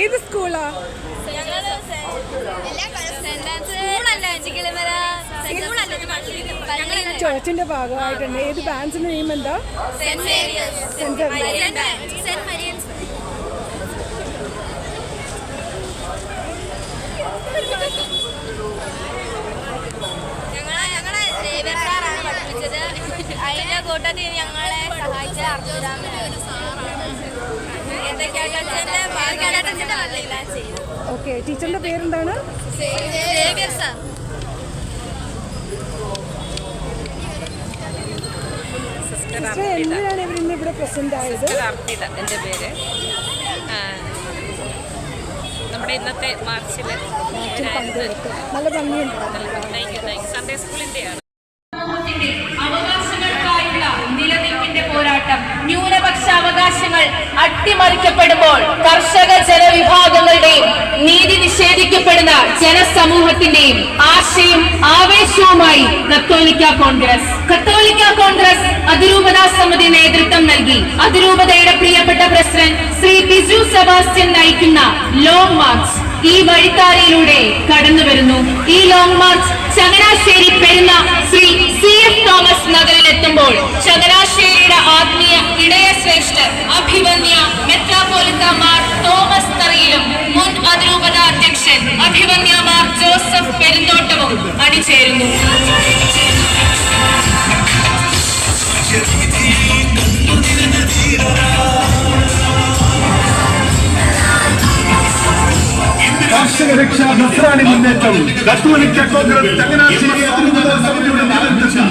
ഏത് സ്കൂളാ? ചർച്ചിന്റെ ഭാഗമായിട്ടുണ്ട്. ഏത് ബാൻസിന്റെ നെയിം എന്താ? ഞങ്ങളെ കൂട്ടത്തിൽ ഞങ്ങളെ സഹായിച്ച അർജുരാമനാണ് ഓക്കെ ടീച്ചറിന്റെ പേരെന്താണ്? എന്തിനാണ് ഇവരിന്ന് ഇവിടെ പ്രസന്റ് ആയത്? അർപ്പിത എന്റെ പേര്. നമ്മുടെ ഇന്നത്തെ മാർച്ചിൽ നല്ല ഭംഗിയുണ്ട്. സൺഡേ സ്കൂളിന്റെയാണ് പോരാട്ടം. ന്യൂനപക്ഷ അവകാശങ്ങൾ അട്ടിമറിക്കപ്പെടുമ്പോൾ കർഷക ജനവിഭാഗങ്ങളുടെയും നീതി നിഷേധിക്കപ്പെടുന്ന ജനസമൂഹത്തിന്റെയും ആശയും ആവേശവുമായി കത്തോലിക്ക കോൺഗ്രസ്. കത്തോലിക്ക കോൺഗ്രസ് അതിരൂപതാ സമിതി നേതൃത്വം നൽകി. അതിരൂപതയുടെ പ്രിയപ്പെട്ട പ്രസിഡന്റ് ശ്രീ ബിജു സെബാസ്റ്റ്യൻ നയിക്കുന്ന ലോങ് മാർച്ച്. ഈ വഴിത്താരയിലൂടെ കടന്നു വരുന്നു. ഈ long march Changanassery Perunna Shri C F Thomas നഗറിലെത്തുമ്പോൾ ചങ്ങനാശ്ശേരിയുടെ ആത്മീയ ഇടയ ശ്രേഷ്ഠ അഭിമന്യ മെത്രാപോലിത്ത മാർ തോമസ് തറയിലും മുൻ അതിരൂപത അധ്യക്ഷൻ അഭിവന്യ മാർ ജോസഫ് പെരുന്തോട്ടവും അണിചേരുന്നു. കർഷക രക്ഷാ നസ്രാണി മുന്നേറ്റം. കത്തോലിക്ക കോൺഗ്രസ് ചങ്ങനാശ്ശേരി അതിരൂപത സമിതിയുടെ നേതൃത്വത്തിൽ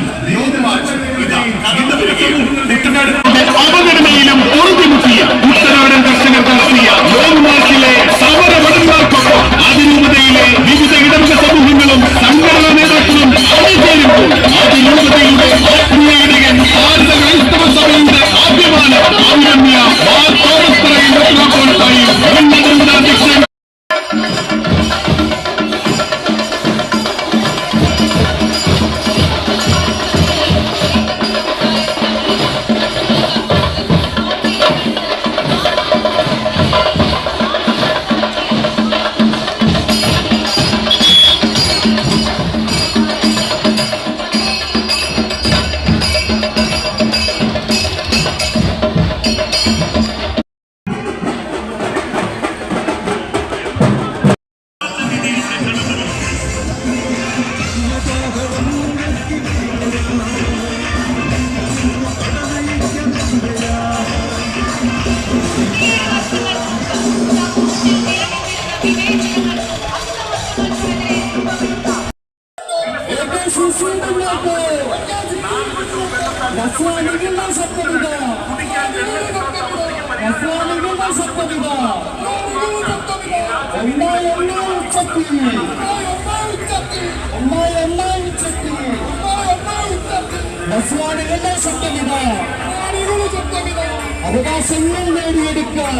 അവകാശങ്ങൾ നേടിയെടുക്കാൻ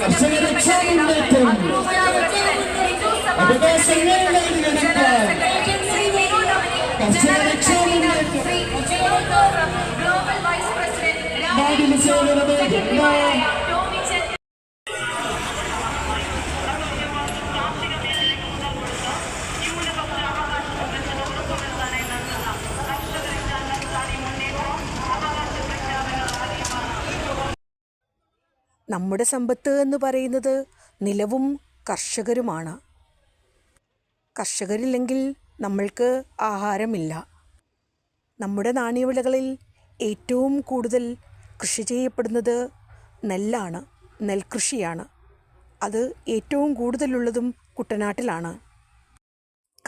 കർഷക രക്ഷാ മുന്നേറ്റം അവകാശങ്ങൾ നേടിയെടുക്കാൻ നമ്മുടെ സമ്പത്ത് എന്ന് പറയുന്നത് നിലവും കർഷകരുമാണ്. കർഷകരില്ലെങ്കിൽ നമ്മൾക്ക് ആഹാരമില്ല. നമ്മുടെ നാണ്യവിളകളിൽ ഏറ്റവും കൂടുതൽ കൃഷി ചെയ്യപ്പെടുന്നത് നെല്ലാണ് നെൽകൃഷിയാണ്. അത് ഏറ്റവും കൂടുതലുള്ളതും കുട്ടനാട്ടിലാണ്.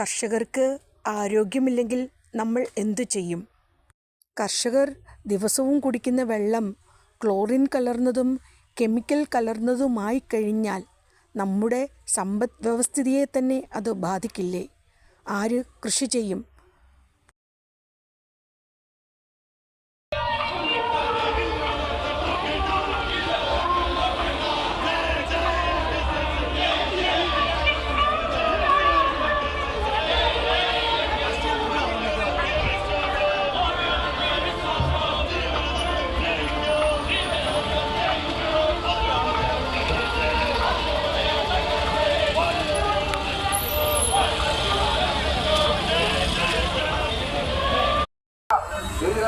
കർഷകർക്ക് ആരോഗ്യമില്ലെങ്കിൽ നമ്മൾ എന്തു ചെയ്യും? കർഷകർ ദിവസവും കുടിക്കുന്ന വെള്ളം ക്ലോറിൻ കലർന്നതും കെമിക്കൽ കലർന്നതുമായി കഴിഞ്ഞാൽ നമ്മുടെ സമ്പദ് വ്യവസ്ഥിതിയെ തന്നെ അത് ബാധിക്കില്ലേ? ആര് കൃഷി ചെയ്യും?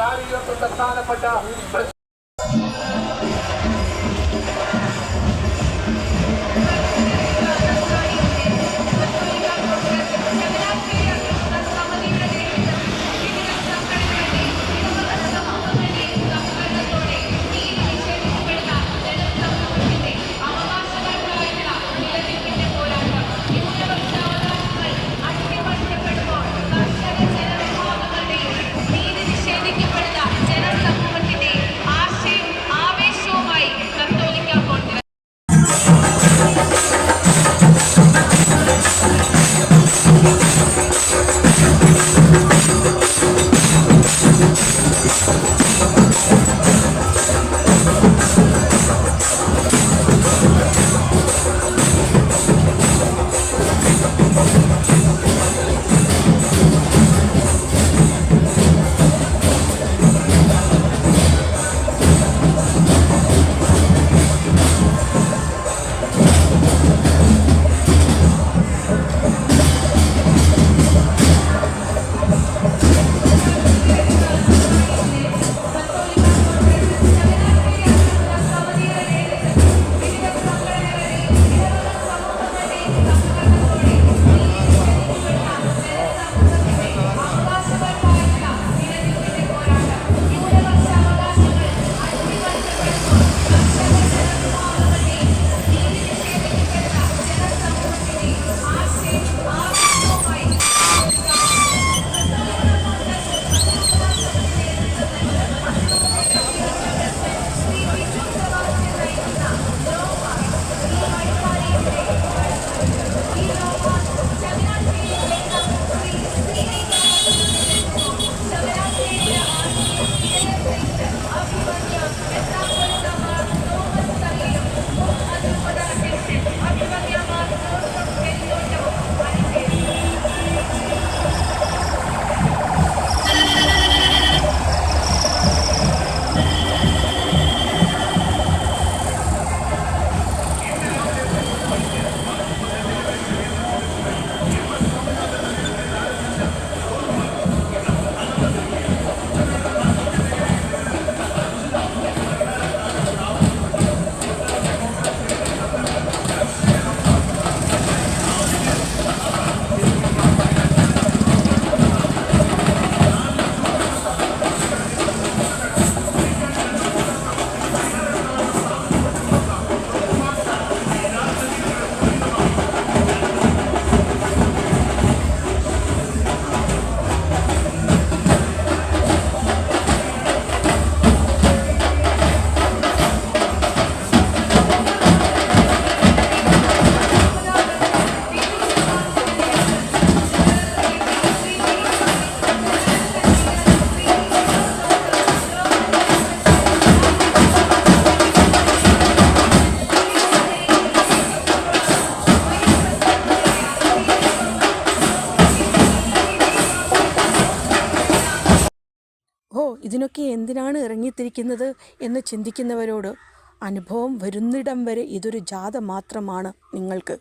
റാലിയിലൊക്കെ പ്രധാനപ്പെട്ട എന്തിനാണ് എന്ന് ചിന്തിക്കുന്നവരോട് അനുഭവം വരുന്നിടം വരെ ഇതൊരു ജാഥ മാത്രമാണ് നിങ്ങൾക്ക്.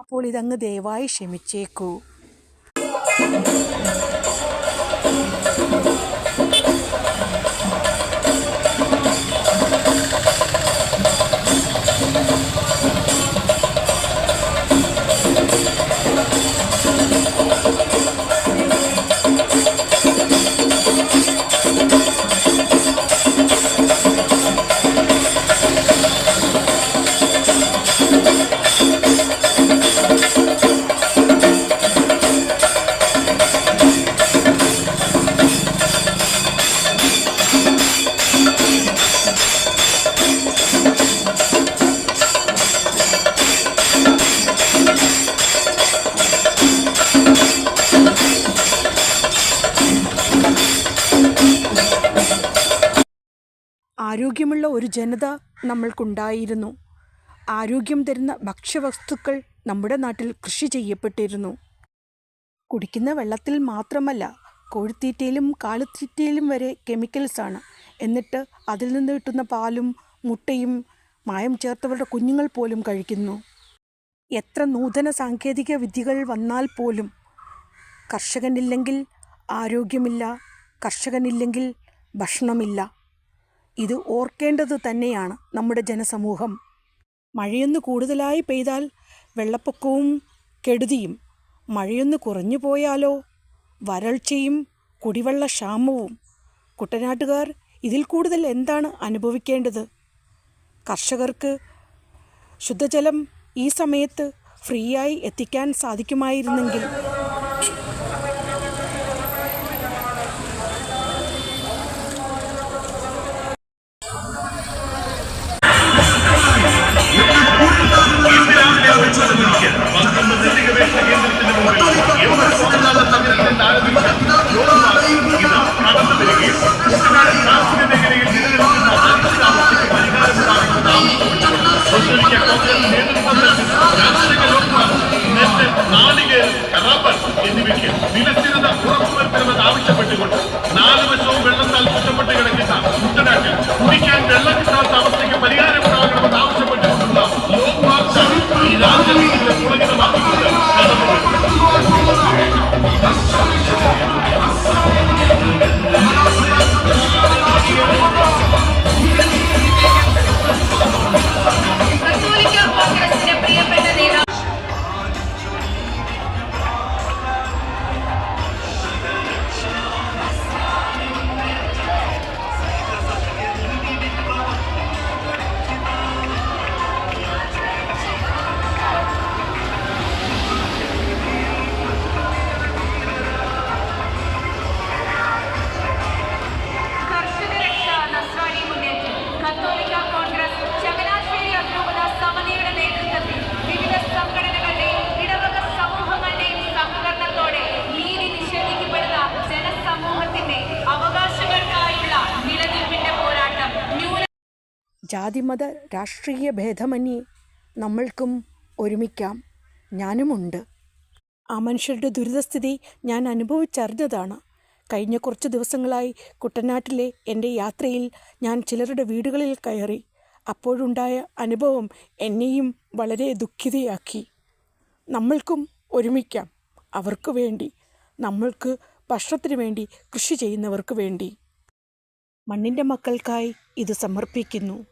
അപ്പോൾ ഇതങ്ങ് ദയവായി ക്ഷമിച്ചേക്കൂ. ആരോഗ്യമുള്ള ഒരു ജനത നമ്മൾക്കുണ്ടായിരുന്നു. ആരോഗ്യം തരുന്ന ഭക്ഷ്യവസ്തുക്കൾ നമ്മുടെ നാട്ടിൽ കൃഷി ചെയ്യപ്പെട്ടിരുന്നു. കുടിക്കുന്ന വെള്ളത്തിൽ മാത്രമല്ല കോഴിത്തീറ്റയിലും കാലിത്തീറ്റയിലും വരെ കെമിക്കൽസാണ് എന്നിട്ട് അതിൽ നിന്ന് കിട്ടുന്ന പാലും മുട്ടയും മായം ചേർത്തവരുടെ കുഞ്ഞുങ്ങൾ പോലും കഴിക്കുന്നു. എത്ര നൂതന സാങ്കേതിക വിദ്യകൾ വന്നാൽ പോലും കർഷകനില്ലെങ്കിൽ ആരോഗ്യമില്ല കർഷകനില്ലെങ്കിൽ ഭക്ഷണമില്ല. ഇത് ഓർക്കേണ്ടത് തന്നെയാണ് നമ്മുടെ ജനസമൂഹം. മഴയൊന്ന് കൂടുതലായി പെയ്താൽ വെള്ളപ്പൊക്കവും കെടുതിയും. മഴയൊന്ന് കുറഞ്ഞു പോയാലോ? വരൾച്ചയും കുടിവെള്ള ക്ഷാമവും. കുട്ടനാട്ടുകാർ ഇതിൽ കൂടുതൽ എന്താണ് അനുഭവിക്കേണ്ടത്? കർഷകർക്ക് ശുദ്ധജലം ഈ സമയത്ത് ഫ്രീയായി എത്തിക്കാൻ സാധിക്കുമായിരുന്നെങ്കിൽ 나오기 전 ജാതിമത രാഷ്ട്രീയ ഭേദമന്യേ നമ്മൾക്കും ഒരുമിക്കാം. ഞാനുമുണ്ട്. ആ മനുഷ്യരുടെ ദുരിതസ്ഥിതി ഞാൻ അനുഭവിച്ചറിഞ്ഞതാണ്. കഴിഞ്ഞ കുറച്ച് ദിവസങ്ങളായി കുട്ടനാട്ടിലെ എന്റെ യാത്രയിൽ ഞാൻ ചിലരുടെ വീടുകളിൽ കയറി അപ്പോഴുണ്ടായ അനുഭവം എന്നെയും വളരെ ദുഃഖിതയാക്കി. നമ്മൾക്കും ഒരുമിക്കാം. അവർക്ക് വേണ്ടി നമ്മൾക്ക് ഭക്ഷണത്തിന് വേണ്ടി കൃഷി ചെയ്യുന്നവർക്ക് വേണ്ടി. മണ്ണിന്റെ മക്കൾക്കായി ഇത് സമർപ്പിക്കുന്നു.